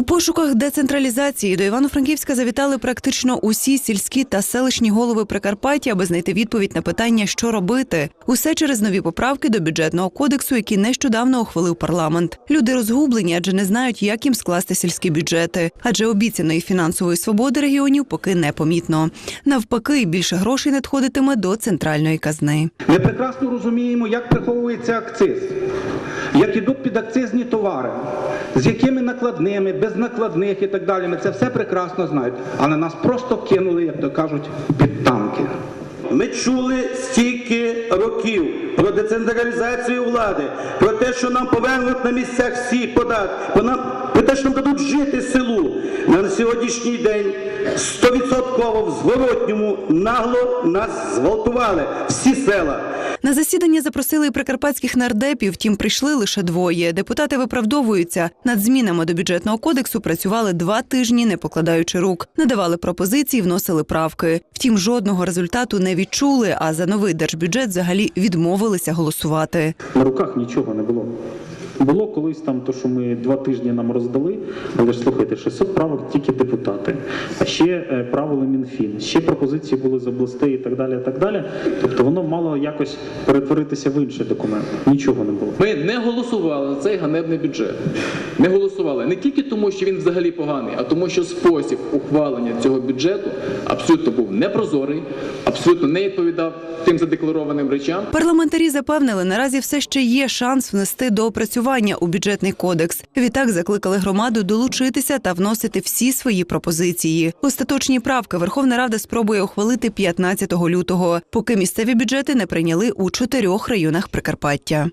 У пошуках децентралізації до Івано-Франківська завітали практично усі сільські та селищні голови Прикарпаття, аби знайти відповідь на питання, що робити. Усе через нові поправки до бюджетного кодексу, які нещодавно ухвалив парламент. Люди розгублені, адже не знають, як їм скласти сільські бюджети. Адже обіцяної фінансової свободи регіонів поки не помітно. Навпаки, більше грошей надходитиме до центральної казни. Ми прекрасно розуміємо, як приховується акциз, як ідуть підакцизні товари, з якими накладними, без накладних і так далі. Ми це все прекрасно знають. Але нас просто кинули, як то кажуть, під танки. Ми чули стільки років про децентралізацію влади, про те, що нам повернуть на місцях всі податки, про те, що нам дадуть жити селу. На сьогоднішній день стовідсотково в зворотньому нагло нас зґвалтували всі села. На засідання запросили і прикарпатських нардепів, втім прийшли лише двоє. Депутати виправдовуються. Над змінами до бюджетного кодексу працювали два тижні, не покладаючи рук. Надавали пропозиції, вносили правки. Втім, жодного результату не відчули. А за новий держбюджет взагалі відмовилися голосувати. На руках нічого не було. Було колись там, то що ми два тижні нам роздали, але ж слухайте, 600 правок тільки депутати, а ще е, правили Мінфін, ще пропозиції були з областей і так далі. і так далі. Тобто воно мало якось перетворитися в інший документ. Нічого не було. Ми не голосували за цей ганебний бюджет. Не голосували не тільки тому, що він взагалі поганий, а тому, що спосіб ухвалення цього бюджету абсолютно був непрозорий, абсолютно не відповідав тим задекларованим речам. Парламентарі запевнили, наразі все ще є шанс внести доопрацювання у бюджетний кодекс. Відтак закликали громаду долучитися та вносити всі свої пропозиції. Остаточні правки Верховна Рада спробує ухвалити 15 лютого, поки місцеві бюджети не прийняли у чотирьох районах Прикарпаття.